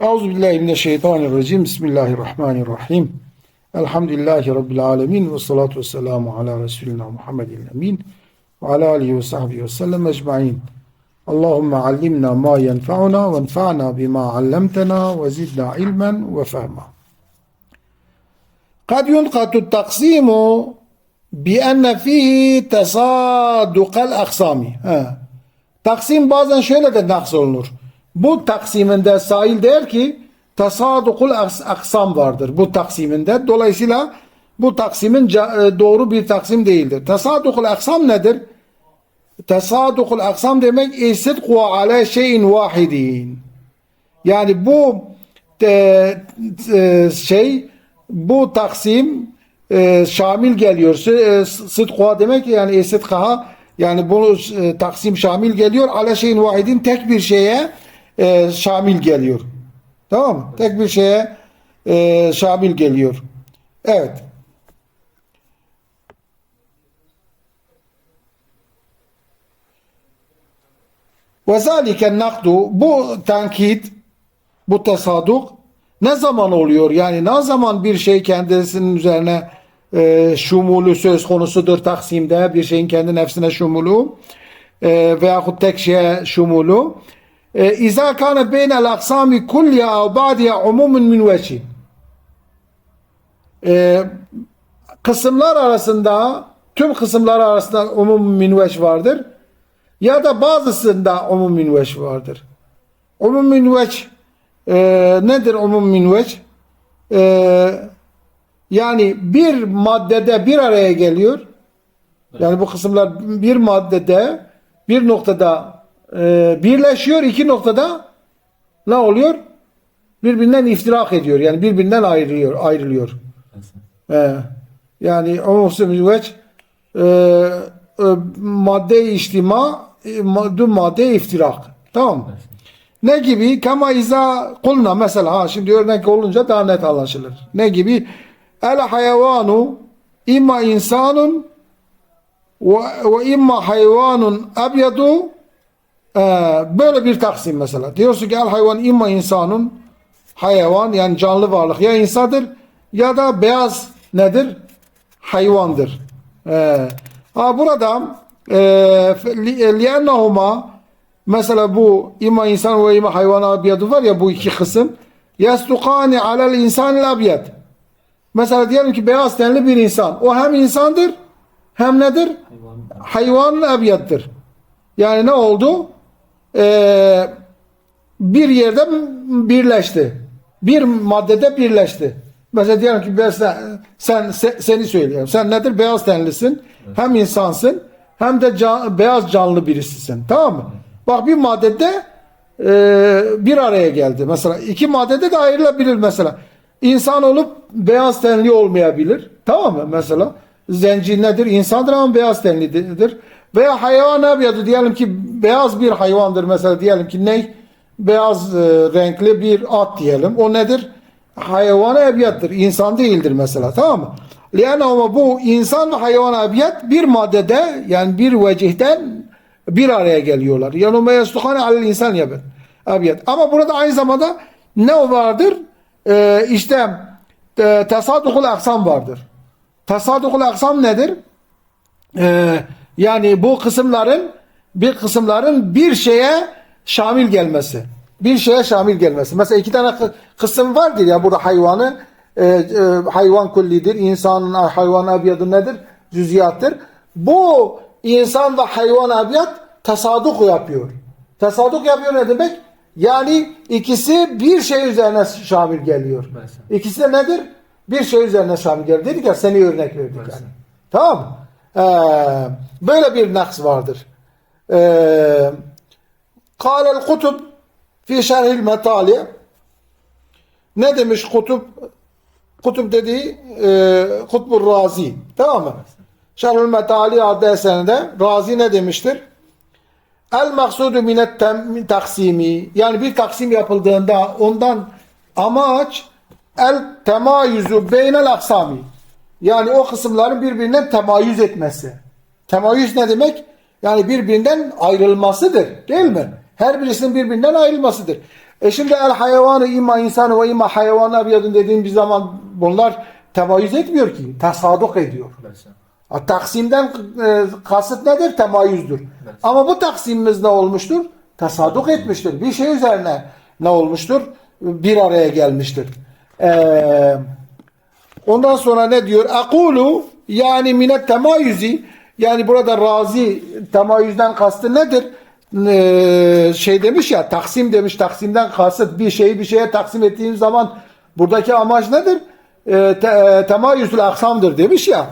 Euzu billahi mineşşeytanirracim. Bismillahirrahmanirrahim. Elhamdülillahi rabbil alamin ve salatu vesselamu ala resulina Muhammedin emin ve ala alihi ve sahbihi ve sellem ecmaîn. Allahumme allimna ma yenfa'una ve enfa'na bima allamtana ve zidna ilmen ve fehma. قد ينقط التقسيم بأن فيه تصادق الأقسام. Ha. Taksim bazen şöyle de naks olunur. Bu taksiminde sahil der ki tasadukul aks- aksam vardır bu taksiminde. Dolayısıyla bu taksimin e, doğru bir taksim değildir. Tasadukul aksam nedir? Tasadukul aksam demek esidku ala şeyin vahidin. Yani bu e, e, şey bu taksim e, şamil geliyor. S- E, sıdkuha demek yani esidkaha yani bu e, taksim şamil geliyor. Ala şeyin vahidin tek bir şeye e, şamil geliyor. Tamam mı? Tek bir şeye e, şamil geliyor. Evet. Ve zalike nakdu bu tenkit bu tesaduk ne zaman oluyor? Yani ne zaman bir şey kendisinin üzerine e, şumulu söz konusudur taksimde bir şeyin kendi nefsine şumulu e, veyahut tek şeye şumulu İza kâne beynel aksami kulliye ev ba'diye umumun min veçin e, kısımlar arasında tüm kısımlar arasında umum minveç vardır ya da bazısında umum minveç vardır. Umum minveç e, nedir umum minveç? E, yani bir maddede bir araya geliyor. Yani bu kısımlar bir maddede bir noktada e, birleşiyor. iki noktada ne oluyor? Birbirinden iftirak ediyor. Yani birbirinden ayrılıyor. ayrılıyor. Ee, yani umum minveç e, e, madde içtima e, madde, madde iftirak. Tamam mı? Ne gibi? Kama iza kulna mesela ha şimdi örnek olunca daha net anlaşılır. Ne gibi? El hayvanu imma insanun ve, ve imma hayvanun abyadu Ee, böyle bir taksim mesela. Diyorsun ki el hayvan imma insanun hayvan yani canlı varlık ya insandır ya da beyaz nedir? Hayvandır. Ee, ha burada e, li- liennehuma mesela bu imma insan ve imma hayvan abyadu var ya bu iki kısım yastukani alel insanil abyad mesela diyelim ki beyaz tenli bir insan o hem insandır hem nedir? Hayvanın abyaddır. Yani ne oldu? Ee, bir yerde birleşti. Bir maddede birleşti. Mesela diyelim ki ben sen, sen se- seni söylüyorum. Sen nedir? Beyaz tenlisin. Hem insansın hem de can- beyaz canlı birisisin. Tamam mı? Bak bir maddede e, bir araya geldi. Mesela iki maddede de ayrılabilir mesela. İnsan olup beyaz tenli olmayabilir. Tamam mı? Mesela zenci nedir? İnsandır ama beyaz tenlidir. Veya hayvan abyadu diyelim ki beyaz bir hayvandır mesela diyelim ki ne? Beyaz e, renkli bir at diyelim. O nedir? Hayvan ebyattır. İnsan değildir mesela. Tamam mı? Yani ama bu insan ve hayvan ebiyat bir maddede yani bir vecihten bir araya geliyorlar. Yanıma yastukane alel insan yabet. Ebiyat. Ama burada aynı zamanda ne vardır? Ee, işte e, tesadukul aksam vardır. Tesadukul aksam nedir? Ee, yani bu kısımların bir kısımların bir şeye şamil gelmesi. Bir şeye şamil gelmesi. Mesela iki tane kı- kısım vardır ya burada hayvanı e, e, hayvan kullidir. İnsanın hayvan abiyadı nedir? Cüziyattır. Bu insan ve hayvan abiyat tasaduk yapıyor. Tasaduk yapıyor ne demek? Yani ikisi bir şey üzerine şamil geliyor. İkisi de nedir? Bir şey üzerine şamil geliyor. Dedik ya seni örnek verdik yani. Tamam mı? Ee, böyle bir naks vardır. Ee, Kâlel kutub fi şerhil metali ne demiş kutup? Kutup dediği e, Kutbur Razi. Tamam mı? Şerhül Metali adlı eserinde Razi ne demiştir? El maksudu minet taksimi yani bir taksim yapıldığında ondan amaç el temayüzü beynel aksami yani o kısımların birbirinden temayüz etmesi. Temayüz ne demek? Yani birbirinden ayrılmasıdır değil mi? Her birisinin birbirinden ayrılmasıdır. E şimdi el hayvanı imma insanı ve imma hayvan abiyadın dediğim bir zaman bunlar temayüz etmiyor ki. Tesaduk ediyor. Ha, Taksimden e, kasıt nedir? Temayüzdür. Ama bu taksimimiz ne olmuştur? Tasaduk etmiştir. Bir şey üzerine ne olmuştur? Bir araya gelmiştir. Ee, ondan sonra ne diyor? Akulu yani minet temayüzi yani burada razi temayüzden kastı nedir? Ee, şey demiş ya taksim demiş taksimden kasıt bir şeyi bir şeye taksim ettiğim zaman buradaki amaç nedir? Ee, te, e, temayüzül aksamdır demiş ya.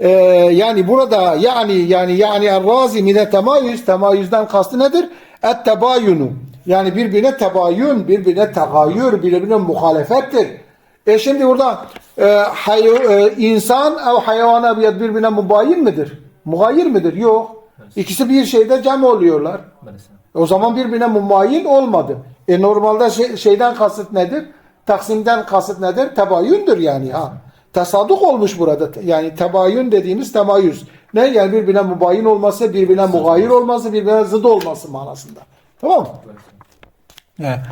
Ee, yani burada yani yani yani razi mine temayüz temayüzden kastı nedir? Et tebayunu yani birbirine tebayün, birbirine tagayyür, birbirine muhalefettir. E şimdi burada e, hay, e, insan ev hayvan abiyat birbirine mubayyin midir? Muhayyir midir? Yok. İkisi bir şeyde cem oluyorlar. O zaman birbirine mumayyin olmadı. E normalde şey- şeyden kasıt nedir? Taksimden kasıt nedir? Tebayündür yani ha. Tasaduk olmuş burada. Yani tebayün dediğimiz temayüz. Ne? Yani birbirine mubayyin olması, birbirine mugayir olması, birbirine zıd olması manasında. Tamam mı? Mesela.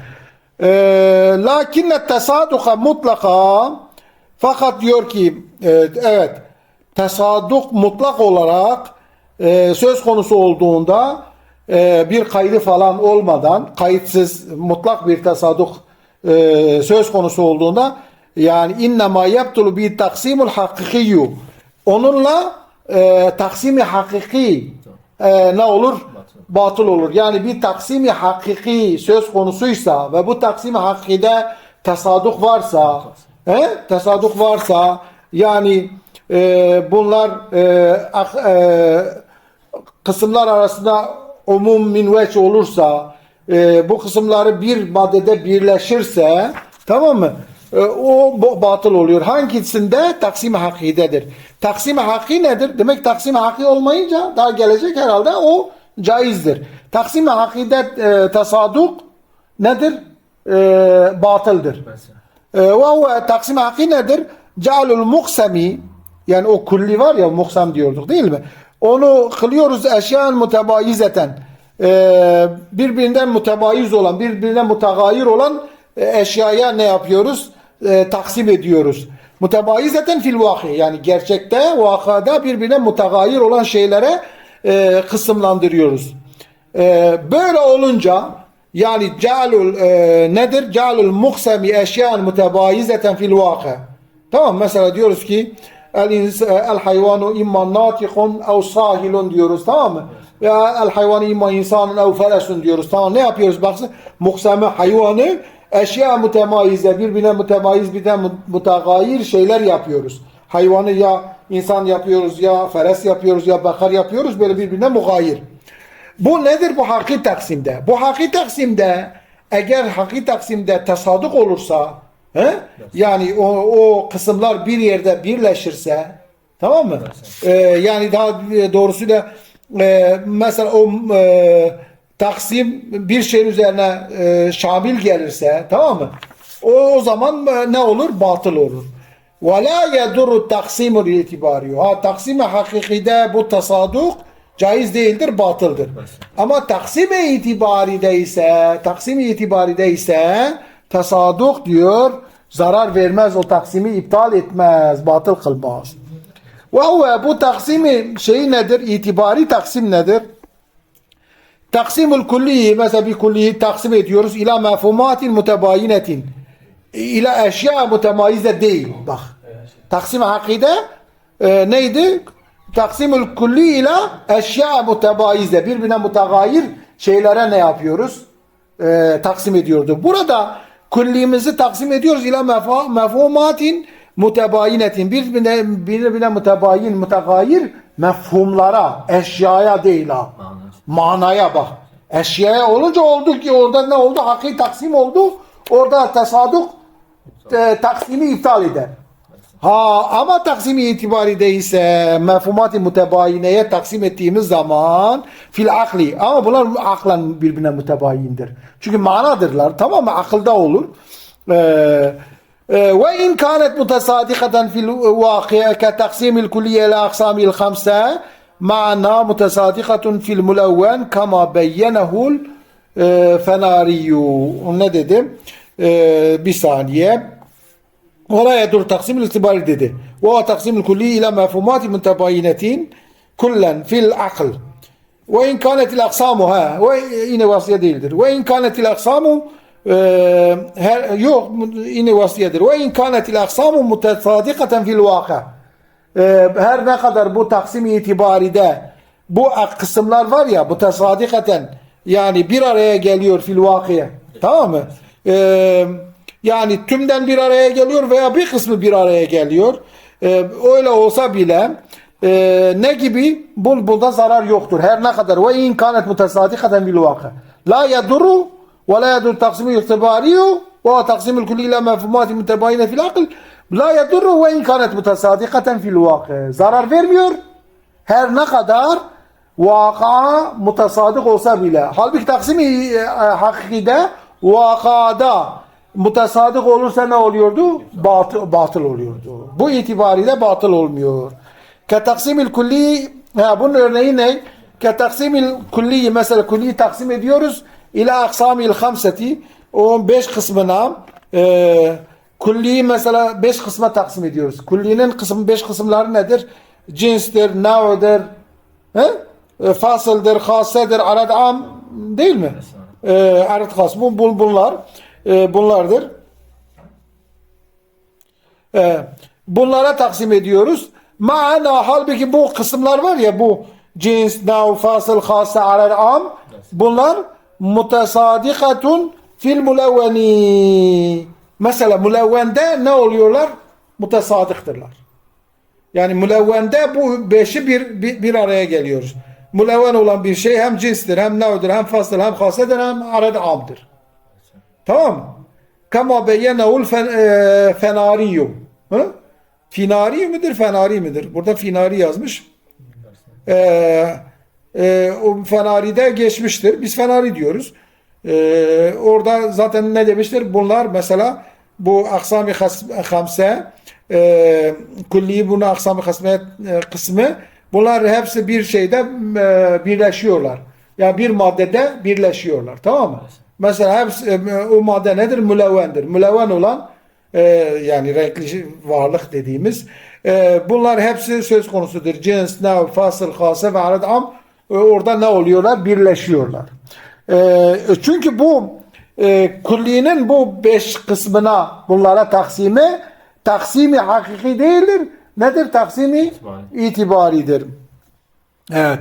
Ee, lakinne tesaduka mutlaka fakat diyor ki e, evet tesaduk mutlak olarak e, söz konusu olduğunda e, bir kaydı falan olmadan kayıtsız mutlak bir tesaduk söz konusu olduğunda yani innema yaptulu bi taksimul hakikiyyu onunla e, taksimi hakiki e, ne olur? Batıl olur. Yani bir taksimi hakiki söz konusuysa ve bu taksimi hakikide tesaduk varsa he? tesaduk varsa yani e, bunlar e, e, kısımlar arasında umum minveç olursa e, bu kısımları bir maddede birleşirse tamam mı? E, o batıl oluyor. Hangisinde? Taksim-i hakidedir. Taksim-i haki nedir? Demek taksim-i haki olmayınca daha gelecek herhalde o caizdir. Taksim-i hakide e, tesaduk nedir? E, batıldır. Ee, Ve huve taksim haki nedir? Cealul muksemi yani o kulli var ya muksam diyorduk değil mi? Onu kılıyoruz eşyan mutebayizeten. Ee, birbirinden mutebayiz olan, birbirinden mutagayir olan e, eşyaya ne yapıyoruz? Ee, taksim ediyoruz. Mutebayizeten fil vaki yani gerçekte vakada birbirine mutagayir olan şeylere e, kısımlandırıyoruz. Ee, böyle olunca yani cealul e, nedir? Cealul muksemi eşyan mutebayizeten fil vaka. Tamam mesela diyoruz ki el, ins- el hayvanu imma natikun ev sahilun diyoruz tamam mı? Ya el hayvanu imma insanun ev felesun diyoruz. Tamam ne yapıyoruz baksın? Muksemi hayvanı eşya mütemayize birbirine mütemayiz bir de mutagayir şeyler yapıyoruz. Hayvanı ya insan yapıyoruz ya feres yapıyoruz ya bakar yapıyoruz böyle birbirine mugayir. Bu nedir bu haki taksimde? Bu haki taksimde eğer haki taksimde tesaduk olursa he? yani o, o kısımlar bir yerde birleşirse tamam mı? Ee, yani daha doğrusuyla e, mesela o e, taksim bir şeyin üzerine e, şamil gelirse tamam mı? O, o zaman e, ne olur? Batıl olur. وَلَا يَدُرُ التَّقْسِيمُ الْاِتِبَارِيُ Ha taksimi hakikide bu tasaduk caiz değildir, batıldır. Ama taksimi itibaride ise, taksimi itibaride ise tasaduk diyor, zarar vermez, o taksimi iptal etmez, batıl kılmaz. Ve huve bu taksimi şeyi nedir? İtibari taksim nedir? Taksimul kulliyi mesela bir kulliyi taksim ediyoruz ila mefhumatin mutebayinetin ila eşya mutemayize değil. Bak. Taksim akide e, neydi? Taksimul kulli ila eşya mutebayize birbirine mutagayir şeylere ne yapıyoruz? E, taksim ediyorduk. Burada kullimizi taksim ediyoruz ila mefhumatin mutebayinetin birbirine birbirine mutebayin mutagayir mefhumlara eşyaya değil ha manaya bak. Eşyaya olunca oldu ki orada ne oldu? Hakiki taksim oldu. Orada tesaduk e, taksimi iptal eder. Ha ama taksimi itibariyle ise mefhumat-ı mutebayineye taksim ettiğimiz zaman fil akli ama bunlar aklan birbirine mutebayindir. Çünkü manadırlar tamam mı? Akılda olur. Ee, آه، وإن كانت متصادقة في الواقع كتقسيم الكلية إلى أقسام الخمسة مع متصادقة في الملون كما بينه الفناريو آه، ندد آه، بثانية. ولا يدور تقسيم الاعتبار ددة. وهو تقسيم الكلية إلى مفهومات متباينة كلا في العقل. وإن كانت الأقسام ها وإن وصية وإن كانت الأقسام Ee, her, yok ini vasiyedir. Ve inkanetil aksamu mutesadikaten fil vaka. E, her ne kadar bu taksim itibariyle bu kısımlar var ya bu tesadikaten yani bir araya geliyor fil vakiye. Tamam mı? E, yani tümden bir araya geliyor veya bir kısmı bir araya geliyor. E, öyle olsa bile e, ne gibi? Bulbulda zarar yoktur. Her ne kadar ve inkanet mutesadikaten fil vaka. La yaduru yadur taksimu itibariyu ve taksimul kulli ila mefhumati mütebayine fil akıl. La yadurru ve in kanet mutesadikaten fil vaki. Zarar vermiyor. Her ne kadar vaka mutasadık olsa bile. Halbuki taksimi e, hakikide vakada mutasadık olursa ne oluyordu? Batıl, batıl oluyordu. Bu itibariyle batıl olmuyor. Ke taksimil kulli ha, bunun örneği ne? Ke taksimil kulli mesela kulliyi taksim ediyoruz ila aksamil hamseti o beş kısmına e, kulliyi mesela beş kısma taksim ediyoruz. Kullinin kısım beş kısımları nedir? Cinstir, nav'dır, he? E, fasıldır, hasedir, arad am değil mi? E, arad has. Bu, bu- bunlar e, bunlardır. E, bunlara taksim ediyoruz. Maana halbuki bu kısımlar var ya bu cins, nav, fasıl, hase, arad am bunlar mutasadikatun fil mulevveni. Mesela mulevvende ne oluyorlar? Mutasadıktırlar. Yani mülevvende bu beşi bir, bir, bir araya geliyor. Mülevven olan bir şey hem cinstir, hem navdır, hem fasıl, hem hasedir, hem arad amdır. Tamam mı? Kama beyyenehul e, fenariyu. Hı? Finari midir, fenari midir? Burada finari yazmış. E, e, o fenaride geçmiştir. Biz fenari diyoruz. E, orada zaten ne demiştir? Bunlar mesela bu aksami hamse e, kulli bunu aksami hasme e, kısmı bunlar hepsi bir şeyde e, birleşiyorlar. Yani bir maddede birleşiyorlar. Tamam mı? Mesela hepsi, e, o madde nedir? Mülevvendir. Mülevven olan e, yani renkli varlık dediğimiz e, bunlar hepsi söz konusudur. Cins, nav, fasıl, hase ve arad am orada ne oluyorlar? Birleşiyorlar. E, çünkü bu e, kullinin bu beş kısmına bunlara taksimi taksimi hakiki değildir. Nedir? Taksimi İtibari. itibaridir. Evet.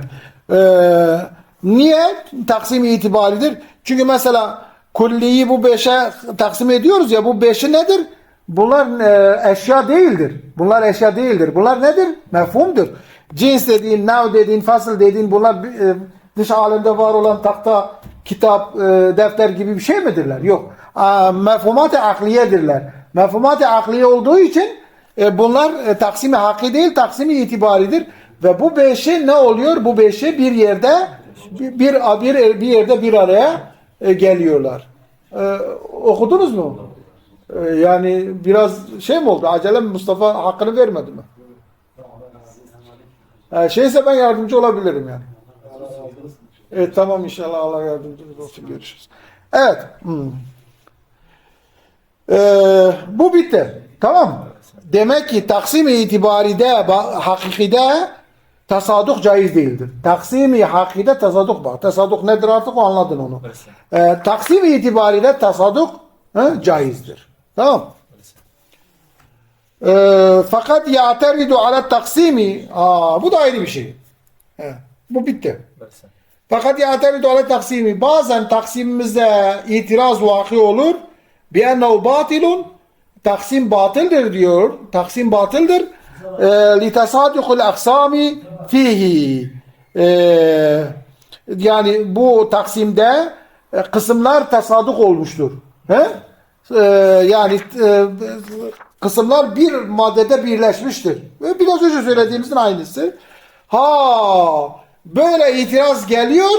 Ee, niye taksim itibaridir? Çünkü mesela kulliyi bu beşe taksim ediyoruz ya bu beşi nedir? Bunlar e, eşya değildir. Bunlar eşya değildir. Bunlar nedir? Mefhumdur. Cins dediğin, nav dediğin, fasıl dediğin bunlar e, dış alemde var olan tahta, kitap, e, defter gibi bir şey midirler? Yok. Aa, Mefhumat-ı akliyedirler. Mefhumat-ı akliye olduğu için e, bunlar e, taksimi haki değil, taksimi itibaridir. Ve bu beşi ne oluyor? Bu beşi bir yerde bir, bir, bir, yerde bir araya e, geliyorlar. E, okudunuz mu? E, yani biraz şey mi oldu? Acele mi Mustafa hakkını vermedi mi? Şeyse ben yardımcı olabilirim yani. Evet tamam inşallah Allah yardımcınız olsun. Görüşürüz. Evet. Hmm. Ee, bu bitti. Tamam mı? Demek ki taksimi itibaride, ba- hakikide tasaduk caiz değildir. Taksimi hakide tasaduk var. Tasaduk nedir artık o anladın onu. Ee, taksimi itibaride tasaduk he, caizdir. Tamam ee, fakat ya'teridu ala taksimi aa, bu da ayrı bir şey. He, bu bitti. Fakat ya'teridu ala taksimi bazen taksimimizde itiraz vaki olur. Bi ennehu batilun taksim batıldır diyor. Taksim batıldır. Ee, li tasadukul aksami fihi. Ee, yani bu taksimde e, kısımlar tasaduk olmuştur. He? Ee, yani e, kısımlar bir maddede birleşmiştir. Ve biraz önce söylediğimizin aynısı. Ha böyle itiraz geliyor.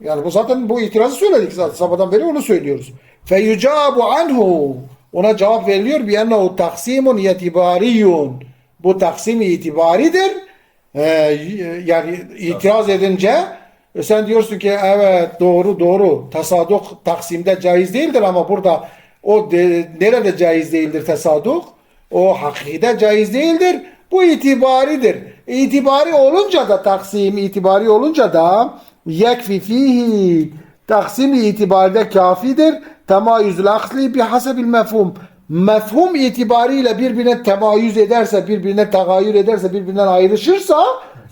Yani bu zaten bu itirazı söyledik zaten sabahdan beri onu söylüyoruz. Feyucabu anhu ona cevap veriliyor bi ennehu taksimun itibariyun. Bu taksim itibaridir. Ee, yani itiraz edince E sen diyorsun ki evet doğru doğru tasaduk taksimde caiz değildir ama burada o de, nerede caiz değildir tasaduk? O hakikide caiz değildir. Bu itibaridir. İtibari olunca da taksim itibari olunca da yekfi fihi taksim itibaride kafidir. Temayüzül akli bihasebil mefhum. Mefhum itibariyle birbirine temayüz ederse, birbirine tagayyür ederse, birbirinden ayrışırsa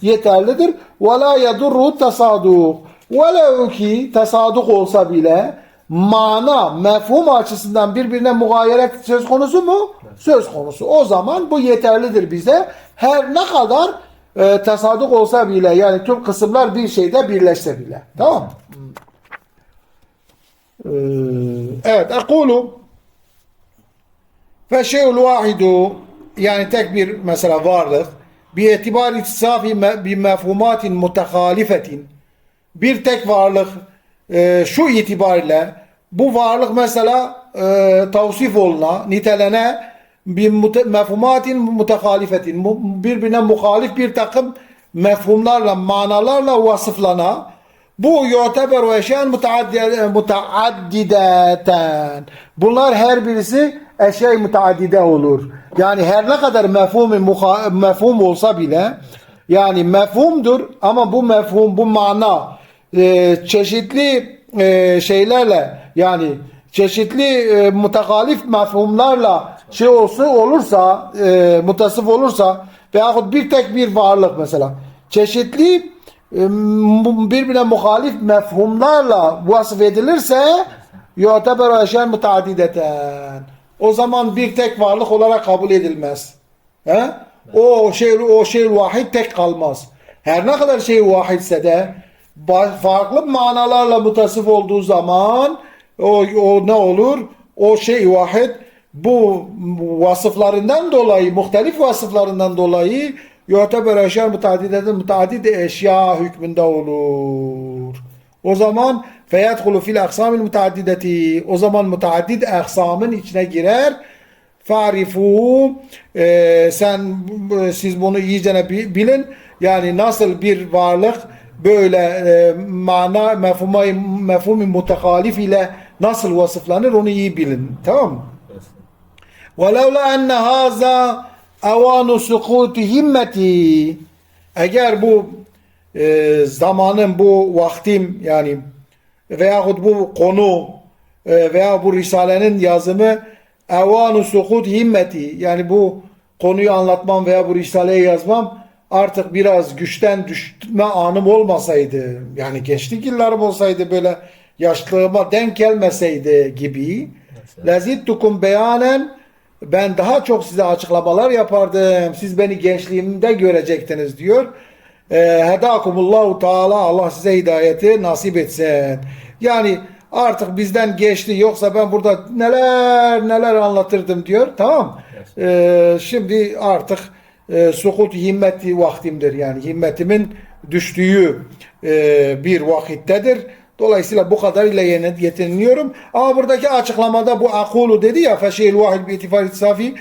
yeterlidir. Ve la yedurru tasaduk. Velev ki tasaduk olsa bile mana, mefhum açısından birbirine mugayeret söz konusu mu? Söz konusu. O zaman bu yeterlidir bize. Her ne kadar e, tasaduk olsa bile yani tüm kısımlar bir şeyde birleşse bile. Tamam mı? Ee, Evet. Ekulu feşe'ül vahidu yani tek bir mesela varlık bir itibar ittisafi bir mefhumatin mutehalifetin bir tek varlık e, şu itibariyle bu varlık mesela e, tavsif oluna, nitelene bir mute, mefhumatin mutehalifetin mu- birbirine muhalif bir takım mefhumlarla, manalarla vasıflana bu yuteberu eşyan mutaaddideten. Bunlar her birisi eşya mutaaddide olur. Yani her ne kadar mefhum mefhum olsa bile yani mefhumdur ama bu mefhum bu mana e, çeşitli e, şeylerle yani çeşitli e, mutehalif mefhumlarla şey olsa olursa e, mutasıf olursa veyahut bir tek bir varlık mesela çeşitli e, birbirine muhalif mefhumlarla vasıf edilirse yuteberu eşyan mutaadideten o zaman bir tek varlık olarak kabul edilmez. He? O şey o şey vahid tek kalmaz. Her ne kadar şey vahidse de farklı manalarla mutasıf olduğu zaman o, o ne olur? O şey vahid bu vasıflarından dolayı, muhtelif vasıflarından dolayı yuteber eşya mutadideden mutadid eşya hükmünde olur. O zaman feyadhulu fil aksamil mutaaddideti o zaman mutaaddid aksamın içine girer. Farifu e, sen e, siz bunu iyice bi- bilin. Yani nasıl bir varlık böyle e, mana mefhuma mefhumi mutehalif ile nasıl vasıflanır onu iyi bilin. Tamam mı? وَلَوْلَا أَنَّ هَذَا اَوَانُ سُقُوتِ himmeti Eğer bu e, zamanın, bu vaktim yani veyahut bu konu e, veya bu risalenin yazımı evanu sukut himmeti yani bu konuyu anlatmam veya bu risaleyi yazmam artık biraz güçten düşme anım olmasaydı yani gençlik yıllarım olsaydı böyle yaşlılığıma denk gelmeseydi gibi lezittukum beyanen ben daha çok size açıklamalar yapardım. Siz beni gençliğimde görecektiniz diyor. Ee, Hedakumullahu Teala Allah size hidayeti nasip etsin. Yani artık bizden geçti yoksa ben burada neler neler anlatırdım diyor. Tamam. Ee, şimdi artık e, sukut himmeti vaktimdir. Yani himmetimin düştüğü e, bir vakittedir. Dolayısıyla bu kadarıyla yine yetiniliyorum. Ama buradaki açıklamada bu akulu dedi ya feşeil vahid bi itifar safi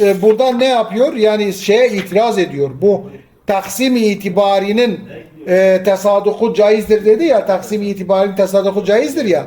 e, buradan ne yapıyor? Yani şeye itiraz ediyor. Bu taksim itibarinin e, tesaduku caizdir dedi ya taksim itibarinin tesaduku caizdir ya.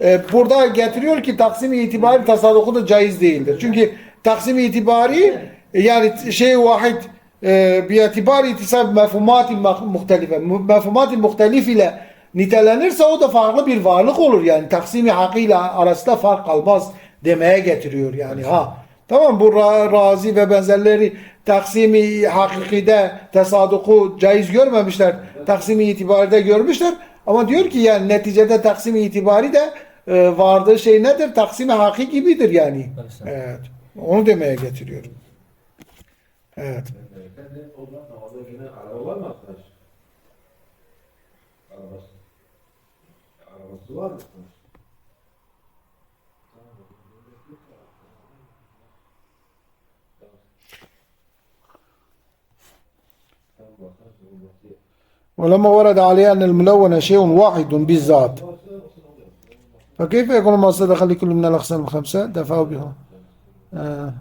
E, burada getiriyor ki taksim itibari tesaduku da caiz değildir. Çünkü taksim itibari yani şey vahid e, bi itibari itisab mefhumatin muhtelife mefhumatin muhtelif ile nitelenirse o da farklı bir varlık olur. Yani taksimi hakkıyla arasında fark kalmaz demeye getiriyor yani ha. Tamam bu ra- razi ve benzerleri taksimi hakikide tesaduku caiz görmemişler. Taksimi itibaride görmüşler. Ama diyor ki yani neticede taksimi itibari de e, vardığı şey nedir? Taksimi hakiki gibidir yani. Evet. Onu demeye getiriyorum. Evet. Ben de o zaman namazda yine araba var mı arkadaş? Arabası. ولما ورد عليه أن الملون شيء واحد بالذات. فكيف يكون ما صدق لكل من الأقسام الخمسة دفعوا بها آه.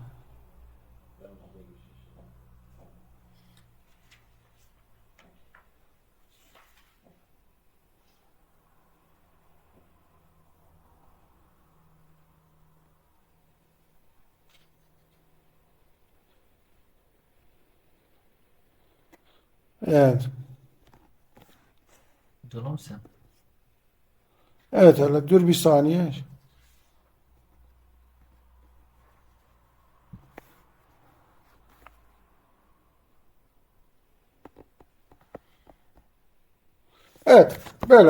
Evet. Canım sen. Evet hele dur bir saniye. Evet böyle.